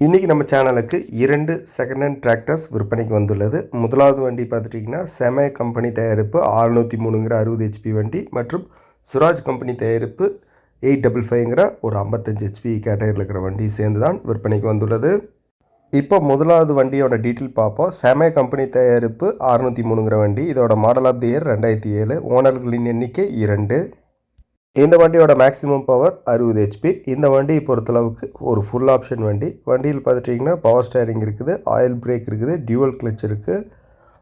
இன்றைக்கி நம்ம சேனலுக்கு இரண்டு செகண்ட் ஹேண்ட் டிராக்டர்ஸ் விற்பனைக்கு வந்துள்ளது. முதலாவது வண்டி பார்த்துட்டிங்கன்னா செம கம்பெனி தயாரிப்பு ஆறுநூற்றி மூணுங்கிற அறுபது ஹெச்பி வண்டி மற்றும் சுராஜ் கம்பெனி தயாரிப்பு எயிட் டபுள் ஃபைவ்ங்கிற ஒரு ஐம்பத்தஞ்சு ஹெச்பி கேட்டகரியில் இருக்கிற வண்டி சேர்ந்து தான் விற்பனைக்கு வந்துள்ளது. இப்போ முதலாவது வண்டியோட டீட்டெயில் பார்ப்போம். செம கம்பெனி தயாரிப்பு அறுநூற்றி மூணுங்கிற வண்டி. இதோட மாடல் ஆஃப் தி இயர் ரெண்டாயிரத்தி ஏழு. ஓனர்களின் எண்ணிக்கை இரண்டு. இந்த வண்டியோட மேக்ஸிமம் பவர் அறுபது ஹெச்பி இந்த வண்டியை பொறுத்தளவுக்கு ஒரு ஃபுல் ஆப்ஷன் வண்டி. வண்டியில் பார்த்துட்டிங்கன்னா பவர் ஸ்டேரிங் இருக்குது ஆயில் பிரேக் இருக்குது டியூவல் கிளச் இருக்குது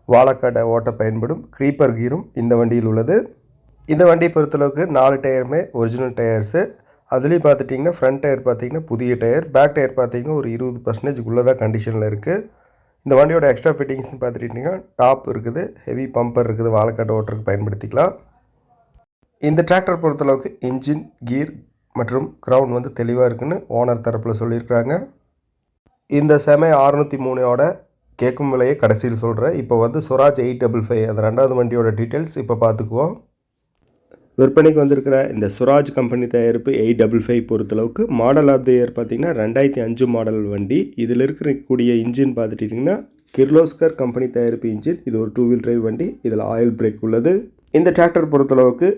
வாழக்காட்டை ஓட்ட பயன்படும் க்ரீப்பர் கீரும் இந்த வண்டியில் உள்ளது. இந்த வண்டியை பொறுத்தளவுக்கு நாலு டயருமே ஒரிஜினல் டயர்ஸு அதுலேயும் பார்த்துட்டிங்கன்னா ஃப்ரண்ட் டயர் பார்த்திங்கன்னா புதிய டயர் பேக் டயர் பார்த்தீங்கன்னா ஒரு இருபது பர்சன்டேஜ் உள்ளதாக கண்டிஷனில் இருக்குது இந்த வண்டியோட எக்ஸ்ட்ரா ஃபிட்டிங்ஸ்னு பார்த்துட்டிங்கன்னா டாப் இருக்குது ஹெவி பம்பர் இருக்குது வாழக்காட்டை ஓட்டுறதுக்கு பயன்படுத்திக்கலாம். இந்த டிராக்டர் பொறுத்தளவுக்கு இன்ஜின் கீர் மற்றும் க்ரௌண்ட் வந்து தெளிவாக இருக்குன்னு ஓனர் தரப்பில் சொல்லியிருக்கிறாங்க. இந்த செமை அறுநூற்றி மூணோட கேட்கும் விலையை கடைசியில் சொல்கிறேன் இப்போ வந்து சுராஜ் எயிட் டபுள் ஃபைவ் அந்த ரெண்டாவது வண்டியோட டீட்டெயில்ஸ் இப்போ பார்த்துக்குவோம். விற்பனைக்கு வந்திருக்கிற இந்த சுராஜ் கம்பெனி தயாரிப்பு எயிட் டபுள் ஃபைவ் பொறுத்தளவுக்கு மாடல் ஆஃப் த இயர் பார்த்தீங்கன்னா ரெண்டாயிரத்தி அஞ்சு மாடல் வண்டி. இதில் இருக்கக்கூடிய இன்ஜின் பார்த்துட்டிங்கன்னா கிர்லோஸ்கர் கம்பெனி தயாரிப்பு இன்ஜின் இது ஒரு டூ வீல் டிரைவ் வண்டி இதில் ஆயில் பிரேக் உள்ளது. இந்த டிராக்டர் பொறுத்தளவுக்கு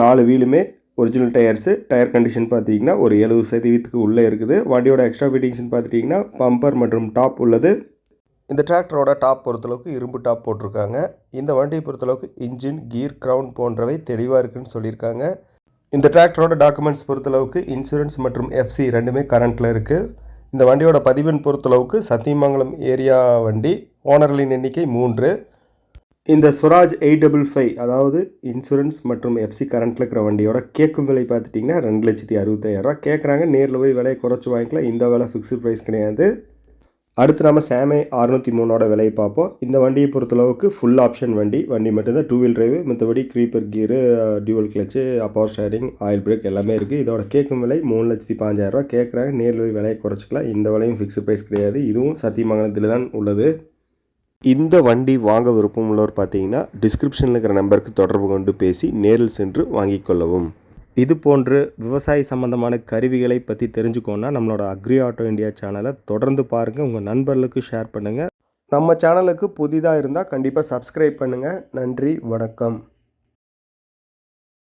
நாலு வீலுமே ஒரிஜினல் டயர்ஸு டயர் கண்டிஷன் பார்த்தீங்கன்னா ஒரு எழுபது சதவீதத்துக்கு உள்ளே இருக்குது. வண்டியோட எக்ஸ்ட்ரா ஃபிட்டிங்ஸ்னு பார்த்துட்டிங்கன்னா பம்பர் மற்றும் டாப் உள்ளது. இந்த டிராக்டரோட டாப் பொறுத்தளவுக்கு இரும்பு டாப் போட்டிருக்காங்க. இந்த வண்டியை பொறுத்தளவுக்கு இன்ஜின் கீர் கிரவுண்ட் போன்றவை தெளிவாக இருக்குன்னு சொல்லியிருக்காங்க. இந்த டிராக்டரோட டாக்குமெண்ட்ஸ் பொறுத்தளவுக்கு இன்சூரன்ஸ் மற்றும் எஃப்சி ரெண்டுமே கரண்ட்டில் இருக்குது இந்த வண்டியோட பதிவெண் பொறுத்தளவுக்கு சத்தியமங்கலம் ஏரியா வண்டி ஓனர்களின் எண்ணிக்கை மூன்று. இந்த சுராஜ் எயிட் டபுள் ஃபைவ் அதாவது இன்சூரன்ஸ் மற்றும் எஃப்சி கரண்ட்டில் இருக்கிற வண்டியோட கேட்கும் விலை பார்த்துட்டிங்கன்னா ரெண்டு லட்சத்தி அறுபத்தாயிரரூவா கேட்குறாங்க நேரில் போய் விலையை குறைச்சி வாங்கிக்கலாம். இந்த விலை ஃபிக்ஸ்டு ப்ரைஸ் கிடையாது. அடுத்து நம்ம சேமை அறுநூற்றி மூணோட விலையை பார்ப்போம். இந்த வண்டியை பொறுத்தளவுக்கு ஃபுல் ஆப்ஷன் வண்டி. வண்டி மட்டும்தான் டூ வீல் டிரைவு மற்றபடி creeper gear dual clutch power steering oil brake எல்லாமே இருக்குது இதோட கேட்கும் விலை மூணு லட்சத்தி பாஞ்சாயிரரூவா கேட்குறாங்க நேரில் போய் விலையை குறைச்சிக்கலாம். இந்த விலையும் ஃபிக்ஸ்டு ப்ரைஸ் கிடையாது. இதுவும் சத்தியமங்கலத்தில் தான் உள்ளது. இந்த வண்டி வாங்க விருப்பம் உள்ளவர் பார்த்தீங்கன்னா டிஸ்கிரிப்ஷனில் இருக்கிற நம்பருக்கு தொடர்பு கொண்டு பேசி நேரில் சென்று வாங்கிக் கொள்ளவும். இது போன்று விவசாய சம்பந்தமான கருவிகளை பற்றி தெரிஞ்சுக்கோன்னா நம்மளோட அக்ரி ஆட்டோ இந்தியா சேனலை தொடர்ந்து பாருங்கள் உங்கள் நண்பர்களுக்கு ஷேர் பண்ணுங்கள் நம்ம சேனலுக்கு புதிதாக இருந்தால் கண்டிப்பாக சப்ஸ்கிரைப் பண்ணுங்கள் நன்றி வணக்கம்.